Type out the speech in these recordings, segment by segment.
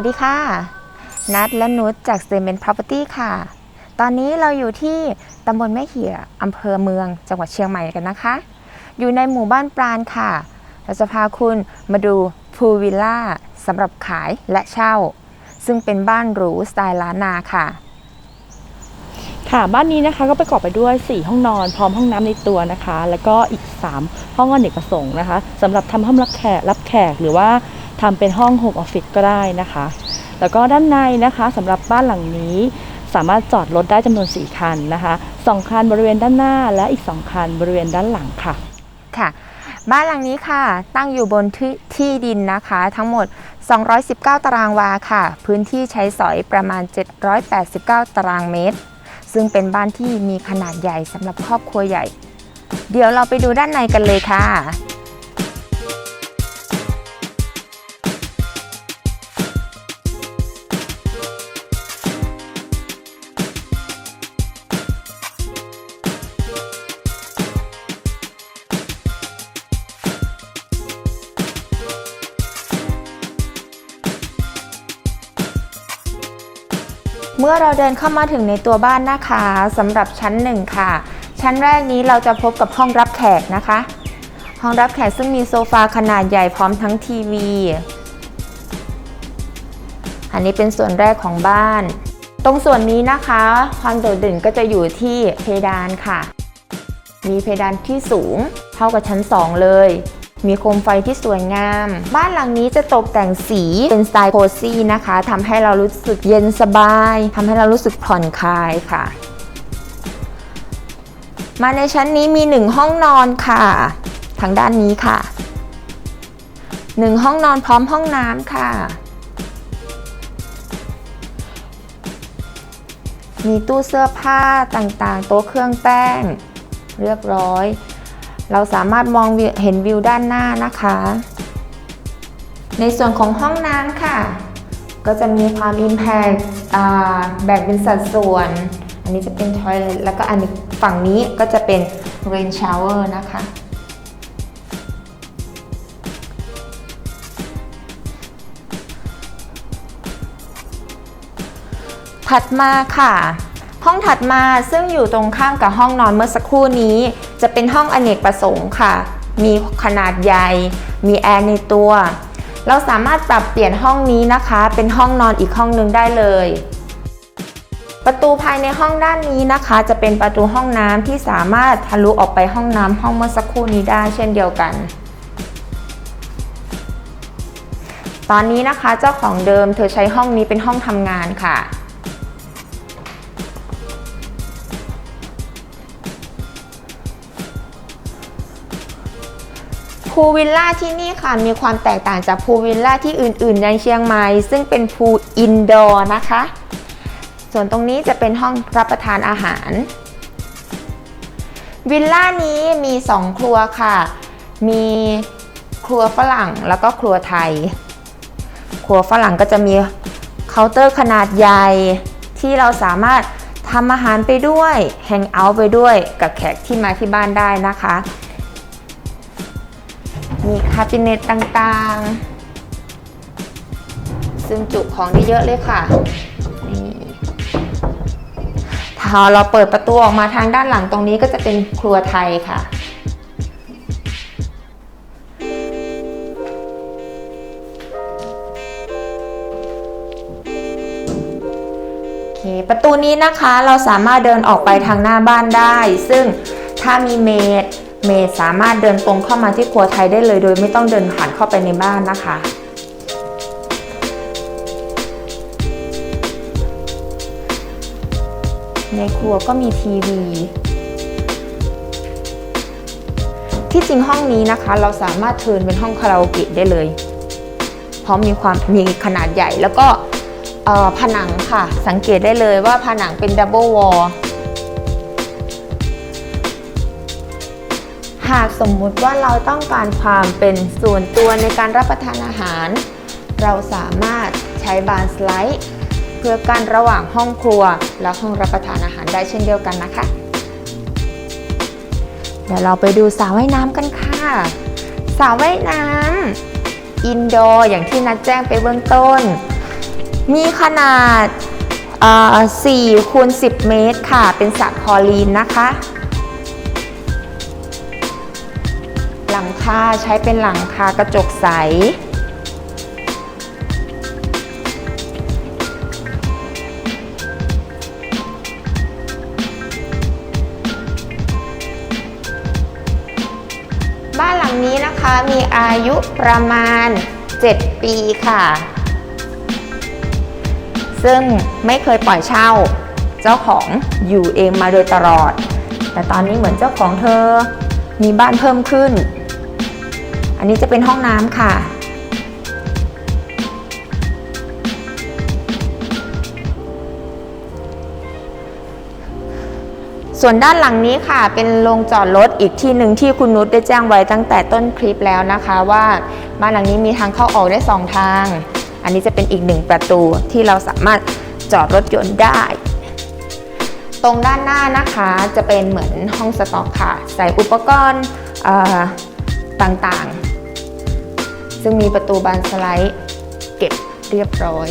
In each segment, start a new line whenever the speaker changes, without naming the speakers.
สวัสดีค่ะ นัดและนุชจาก s t a m e n Property ค่ะ ตอนนี้เราอยู่ที่ตำบลแม่เหี่ยอำเภอเมือง จังหวัดเชียงใหม่กันนะคะ อยู่ในหมู่บ้านปราณค่ะ เราจะพาคุณมาดูพูวิลล่าสำหรับขายและเช่า ซึ่งเป็นบ้านหรูสไตล์ล้านนาค่ะ
ค่ะ บ้านนี้นะคะก็ประกอบไปด้วย 4 ห้องนอน พร้อมห้องน้ำในตัวนะคะ แล้วก็อีก 3 ห้องอเนกประสงค์นะคะสำหรับทำห้องรับแขกรับแขกหรือว่า ทำเป็นห้องโฮมออฟฟิศก็ได้นะคะ แล้วก็ด้านในนะคะสำหรับบ้านหลังนี้สามารถจอดรถได้จำนวน 4 คันนะคะ2คันบริเวณด้านหน้าและอีก 2 คันบริเวณด้านหลังค่ะ
ค่ะ บ้านหลังนี้ค่ะ ตั้งอยู่บนที่ที่ดินนะคะ ทั้งหมด 219 ตารางวาค่ะ พื้นที่ใช้สอยประมาณ 789 ตารางเมตร ซึ่งเป็นบ้านที่มีขนาดใหญ่สำหรับครอบครัวใหญ่ เดี๋ยวเราไปดูด้านในกันเลยค่ะ มื่อเราเดินเข้ามาถึงในตัวบ้านนะคะสำหรับชั้นหนึ่งค่ะ ชั้นแรกนี้เราจะพบกับห้องรับแขกนะคะ ห้องรับแขกซึ่งมีโซฟาขนาดใหญ่พร้อมทั้งทีวี อันนี้เป็นส่วนแรกของบ้าน ตรงส่วนนี้นะคะ ความโดดเด่นก็จะอยู่ที่เพดานค่ะ มีเพดานที่สูงเท่ากับชั้น 2 เลย มีโคมไฟที่สวยงาม บ้านหลังนี้จะตกแต่งสีเป็นสไตล์โคซี่นะคะ ทำให้เรารู้สึกเย็นสบาย ทำให้เรารู้สึกผ่อนคลายค่ะ มาในชั้นนี้มีหนึ่งห้องนอนค่ะ ทางด้านนี้ค่ะหนึ่งห้องนอนพร้อมห้องน้ำค่ะ มีตู้เสื้อผ้าต่างๆ โต๊ะเครื่องแป้ง เรียบร้อย เราสามารถมองเห็นวิวด้านหน้านะคะ ในส่วนของห้องน้ำค่ะ ก็จะมีความ Impact อ่าแบ่งเป็นสัดส่วน อันนี้จะเป็น Toilet แล้วก็อันนี้ฝั่งนี้ก็จะเป็น Rain Shower นะคะ ถัดมาค่ะ ห้องถัดมาซึ่งอยู่ตรงข้ามกับห้องนอนเมื่อสักครู่นี้ จะเป็นห้องอเนกประสงค์ค่ะ มีขนาดใหญ่ มีแอร์ในตัว เราสามารถปรับเปลี่ยนห้องนี้นะคะ เป็นห้องนอนอีกห้องหนึงได้เลย ประตูภายในห้องด้านนี้นะคะ จะเป็นประตูห้องน้ำที่สามารถทะลุออกไปห้องน้ำห้องเมื่อสักครู่นี้ได้เช่นเดียวกันตอนนี้นะคะเจ้าของเดิมเธอใช้ห้องนี้เป็นห้องทำงานค่ะ พูลวิลล่าที่นี่ค่ะมีความแตกต่างจากพูลวิลล่าที่อื่นๆในเชียงใหม่ ซึ่งเป็นพูลอินดอร์นะคะ ส่วนตรงนี้จะเป็นห้องรับประทานอาหาร วิลล่านี้มี 2 ครัวค่ะ มีครัวฝรั่งแล้วก็ครัวไทย ครัวฝรั่งก็จะมีเคาน์เตอร์ขนาดใหญ่ ที่เราสามารถทำอาหารไปด้วยแฮงเอาท์ไปด้วยกับแขกที่มาที่บ้านได้นะคะ มีคาบิเนตต่างๆ ซึ่งจุของได้เยอะเลยค่ะ นี่ถ้าเราเปิดประตูออกมาทางด้านหลังตรงนี้ก็จะเป็นครัวไทยค่ะโอเคประตูนี้นะคะเราสามารถเดินออกไปทางหน้าบ้านได้ ซึ่งถ้ามีเมด เมดสามารถเดินตรงเข้ามาที่ครัวไทยได้เลย โดยไม่ต้องเดินผ่านเข้าไปในบ้านนะคะ ในครัวก็มีทีวี ที่จริงห้องนี้นะคะ เราสามารถเทินเป็นห้องคาราโอเกะได้เลย เพราะมีความมีขนาดใหญ่แล้วก็ผนังค่ะ สังเกตได้เลยว่าผนังเป็นดับเบิลวอล หากสมมุติว่าเราต้องการความเป็นส่วนตัวในการรับประทานอาหาร เราสามารถใช้บานสไลด์ เพื่อกั้นระหว่างห้องครัว และห้องรับประทานอาหารได้เช่นเดียวกันนะคะ เดี๋ยวเราไปดูสระว่ายน้ำกันค่ะสระว่ายน้ำอินโดอย่างที่นัดแจ้งไปเบื้องต้น มีขนาด4คูณ10 เมตรค่ะ เป็นสระคอลีนนะคะ ลังคาใช้เป็นหลังคากระจกใส บ้านหลังนี้นะคะมีอายุประมาณ 7 ปีค่ะ ซึ่งไม่เคยปล่อยเช่า เจ้าของอยู่เองมาโดยตลอด แต่ตอนนี้เหมือนเจ้าของเธอมีบ้านเพิ่มขึ้น อันนี้จะเป็นห้องน้ำค่ะ ส่วนด้านหลังนี้ค่ะ เป็นโรงจอดรถอีกที่หนึ่งที่คุณนุชได้แจ้งไว้ตั้งแต่ต้นคลิปแล้วนะคะว่าบ้านหลังนี้มีทางเข้าออกได้สองทาง อันนี้จะเป็นอีกหนึ่งประตูที่เราสามารถจอดรถยนต์ได้ ตรงด้านหน้านะคะจะเป็นเหมือนห้องสต็อกค่ะ ใส่อุปกรณ์ต่างๆ ซึ่งมีประตูบานสไลด์เก็บเรียบร้อย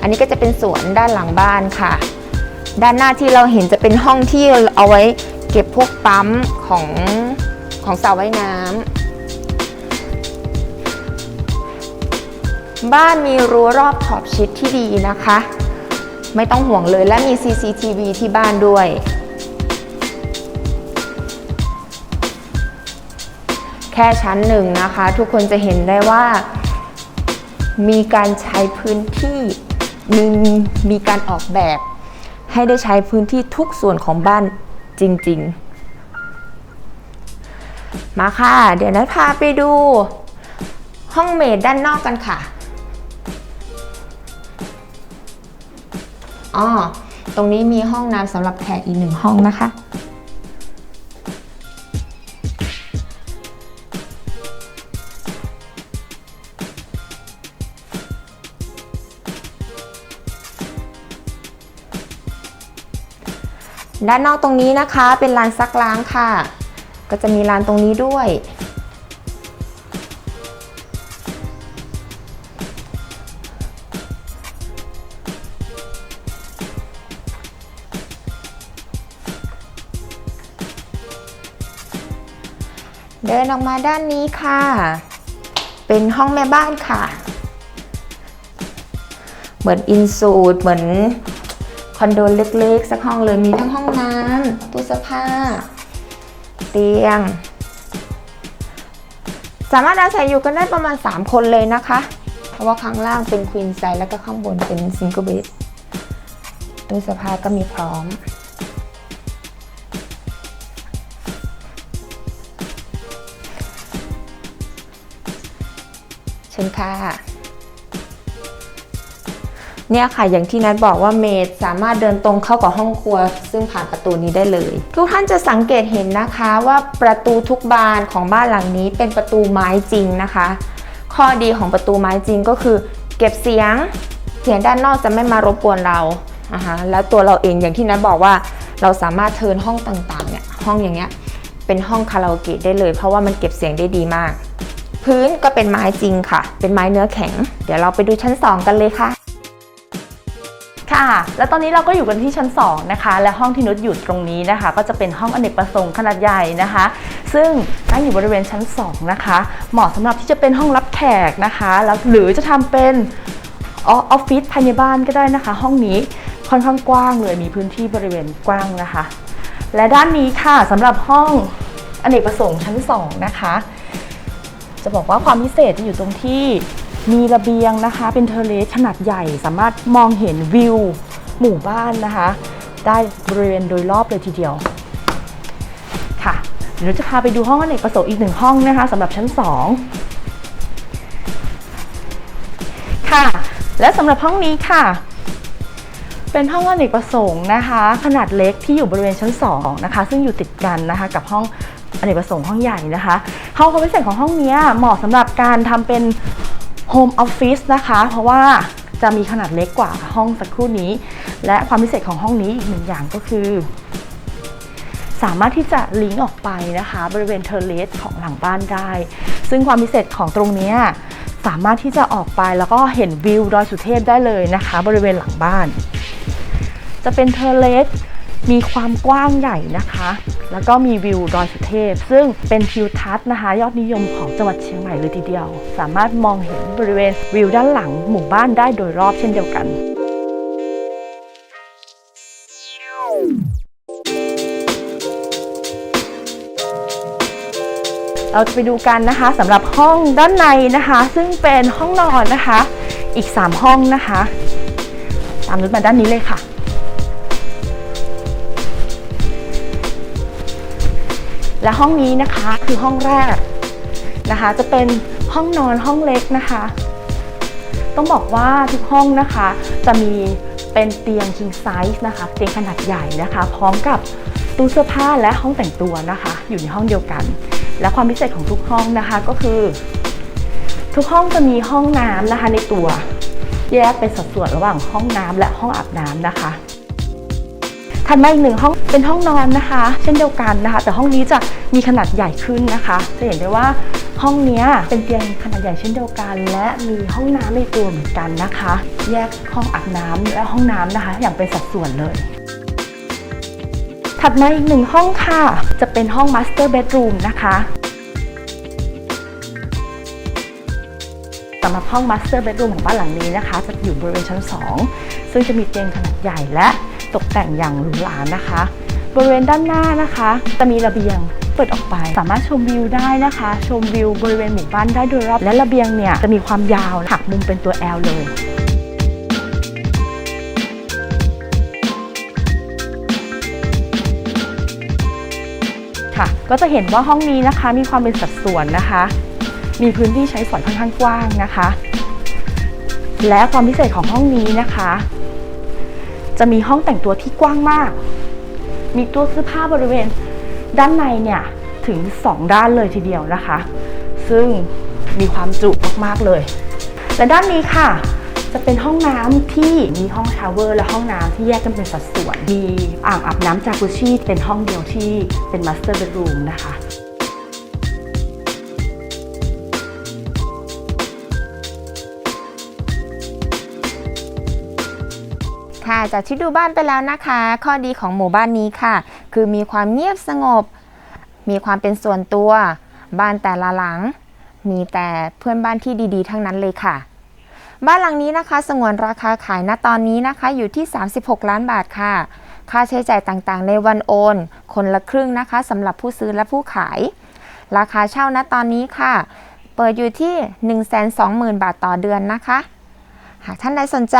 อันนี้ก็จะเป็นสวนด้านหลังบ้านค่ะ ด้านหน้าที่เราเห็นจะเป็นห้องที่เอาไว้เก็บพวกปั๊มของของสระว่ายน้ำบ้านมีรั้วรอบขอบชิดที่ดีนะคะ ไม่ต้องห่วงเลยและมี CCTV ที่บ้านด้วย ค่ชั้นหนึ่งนะคะ ทุกคนจะเห็นได้ว่า มีการใช้พื้นที่มีมีการออกแบบ ให้ได้ใช้พื้นที่ทุกส่วนของบ้านจริง ๆ มาค่ะ เดี๋ยวนัดพาไปดูห้องเมดด้านนอกกันค่ะอ๋อตรงนี้มีห้องน้ำสำหรับแขกอีกหนึ่งห้องนะคะ ด้านนอกตรงนี้นะคะ เป็นลานซักล้างค่ะ ก็จะมีลานตรงนี้ด้วย เดินออกมาด้านนี้ค่ะ เป็นห้องแม่บ้านค่ะ เหมือนอินสูดเหมือน คอนโดเล็กๆ สักห้องเลยมีทั้งห้องน้ำตู้เสื้อผ้า เตียง สามารถอาศัยอยู่กันได้ประมาณ 3 คนเลยนะคะ เพราะว่าข้างล่างเป็นควีนไซส์แล้วก็ข้างบนเป็นซิงเกิลเบดตู้เสื้อผ้าก็มีพร้อมเชิญค่ะ เนี่ยค่ะอย่างที่นัดบอกว่าเมดสามารถเดินตรงเข้ากับห้องครัว ซึ่งผ่านประตูนี้ได้เลย ทุกท่านจะสังเกตเห็นนะคะว่าประตูทุกบานของบ้านหลังนี้เป็นประตูไม้จริงนะคะ ข้อดีของประตูไม้จริงก็คือ เก็บเสียงเสียงด้านนอกจะไม่มารบกวนเราอะฮะแล้วตัวเราเองอย่างที่นัดบอกว่าเราสามารถเทินห้องต่างๆเนี่ยห้องอย่างเงี้ยเป็นห้องคาราโอเกะได้เลย เพราะว่ามันเก็บเสียงได้ดีมาก พื้นก็เป็นไม้จริงค่ะ เป็นไม้เนื้อแข็ง เดี๋ยวเราไปดูชั้น 2 กันเลยค่ะ
ค่ะ แล้วตอนนี้เราก็อยู่กันที่ชั้น 2 นะคะ และห้องที่นุชอยู่ตรงนี้นะคะ ก็จะเป็นห้องอเนกประสงค์ขนาดใหญ่นะคะ ซึ่งตั้งอยู่บริเวณชั้น 2 นะคะ เหมาะสำหรับที่จะเป็นห้องรับแขกนะคะแล้วหรือจะทำเป็นออฟฟิศภายในบ้านก็ได้นะคะ ห้องนี้ค่อนข้างกว้างเลยมีพื้นที่บริเวณกว้างนะคะ และด้านนี้ค่ะสำหรับห้องอเนกประสงค์ชั้น 2 นะคะ จะบอกว่าความพิเศษจะอยู่ตรงที่ มีระเบียงนะคะ เป็นเทเลสขนาดใหญ่ สามารถมองเห็นวิว หมู่บ้านนะคะ ได้บริเวณโดยรอบเลยทีเดียว ค่ะ เดี๋ยวจะพาไปดูห้องอเนกประสงค์อีกหนึ่งห้องนะคะสำหรับชั้น 2 ค่ะ และสำหรับห้องนี้ค่ะ เป็นห้องอเนกประสงค์นะคะ ขนาดเล็กที่อยู่บริเวณชั้น 2 นะคะ ซึ่งอยู่ติดกันนะคะกับห้องอเนกประสงค์ห้องใหญ่นะคะห้องความพิเศษของห้องนี้เหมาะสำหรับการทำเป็น โฮมออฟฟิศนะคะ เพราะว่าจะมีขนาดเล็กกว่าห้องสักครู่นี้ และความพิเศษของห้องนี้อีกหนึ่งอย่างก็คือ สามารถที่จะลิงก์ออกไปนะคะ บริเวณเทอร์เลสของหลังบ้านได้ ซึ่งความพิเศษของตรงนี้สามารถที่จะออกไปแล้วก็เห็นวิวดอยสุเทพได้เลยนะคะ บริเวณหลังบ้าน จะเป็นเทอร์เลส มีความกว้างใหญ่นะคะ แล้วก็มีวิวดอยสุเทพ ซึ่งเป็นทิวทัศน์นะคะ ยอดนิยมของจังหวัดเชียงใหม่เลยทีเดียว สามารถมองเห็นบริเวณวิวด้านหลังหมู่บ้านได้โดยรอบเช่นเดียวกันเราจะไปดูกันนะคะสำหรับห้องด้านในนะคะ ซึ่งเป็นห้องนอนนะคะ อีก 3 ห้องนะคะ ตามนุชมาด้านนี้เลยค่ะ และห้องนี้นะคะคือห้องแรกนะคะ จะเป็นห้องนอนห้องเล็กนะคะ ต้องบอกว่าทุกห้องนะคะ จะมีเป็นเตียง king size นะคะเตียงขนาดใหญ่นะคะ พร้อมกับตู้เสื้อผ้าและห้องแต่งตัวนะคะ อยู่ในห้องเดียวกัน และความพิเศษของทุกห้องนะคะก็คือ ทุกห้องจะมีห้องน้ำนะคะในตัว แยกเป็นสัดส่วนระหว่างห้องน้ำและห้องอาบน้ำนะคะ ถัดมาอีกหนึ่งห้องเป็นห้องนอนนะคะ เช่นเดียวกันนะคะ แต่ห้องนี้จะมีขนาดใหญ่ขึ้นนะคะ จะเห็นได้ว่าห้องนี้เป็นเตียงขนาดใหญ่เช่นเดียวกัน และมีห้องน้ำในตัวเหมือนกันนะคะ แยกห้องอาบน้ำและห้องน้ำนะคะ อย่างเป็นสัดส่วนเลยถัดมาอีกหนึ่งห้องค่ะ จะเป็นห้อง Master Bedroom นะคะสำหรับห้อง Master Bedroom ของบ้านหลังนี้นะคะ จะอยู่บริเวณชั้น 2 ซึ่งจะมีเตียงขนาดใหญ่และ ตกแต่งอย่างหรูหรานะคะ บริเวณด้านหน้านะคะ จะมีระเบียงเปิดออกไป สามารถชมวิวได้นะคะ ชมวิวบริเวณหมู่บ้านได้โดยรอบและระเบียงเนี่ยจะมีความยาวหักมุมเป็นตัว L เลยค่ะก็จะเห็นว่าห้องนี้นะคะมีความเป็นสัดส่วนนะคะ มีพื้นที่ใช้สอยค่อนข้างกว้างนะคะ และความพิเศษของห้องนี้นะคะ จะมีห้องแต่งตัวที่กว้างมาก มีตู้เสื้อผ้าบริเวณด้านในเนี่ยถึง 2 ด้านเลยทีเดียวนะคะ ซึ่งมีความจุมากๆเลย และด้านนี้ค่ะ จะเป็นห้องน้ำที่มีห้องชาวเวอร์และห้องน้ำที่แยกกันเป็นสัดส่วน มีอ่างอาบน้ำจากุชิเป็นห้องเดียวที่เป็นมาสเตอร์เบดรูมนะ
คะ จากที่ดูบ้านไปแล้วนะคะ ข้อดีของหมู่บ้านนี้ค่ะ คือมีความเงียบสงบ มีความเป็นส่วนตัว บ้านแต่ละหลัง มีแต่เพื่อนบ้านที่ดีๆ ทั้งนั้นเลยค่ะ บ้านหลังนี้นะคะ สงวนราคาขายณตอนนี้นะคะ อยู่ที่ 36 ล้านบาทค่ะ ค่าใช้จ่ายต่างๆ ในวันโอน คนละครึ่งนะคะสำหรับผู้ซื้อและผู้ขาย ราคาเช่าณตอนนี้ค่ะ เปิดอยู่ที่ 120,000 บาทต่อเดือนนะคะ หากท่านใดสนใจ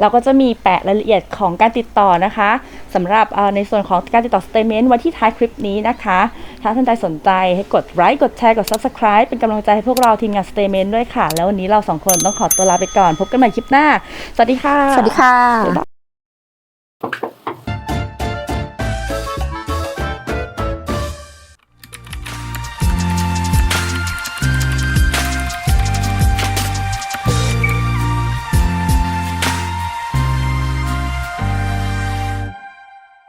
เราก็จะมีแปะรายละเอียดของการติดต่อนะคะสำหรับเอ่อในส่วนของการติดต่อสเตเมนต์ไว้ที่ท้ายคลิปนี้นะคะ ถ้าท่านใดสนใจให้กดไลค์กดแชร์กด Subscribe เป็นกำลังใจให้พวกเราทีมงานสเตเมนต์ด้วยค่ะ แล้ววันนี้เราสองคนต้องขอตัวลาไปก่อน พบกันใหม่คลิปหน้า สวัสดีค่ะ
สวัสดีค่ะ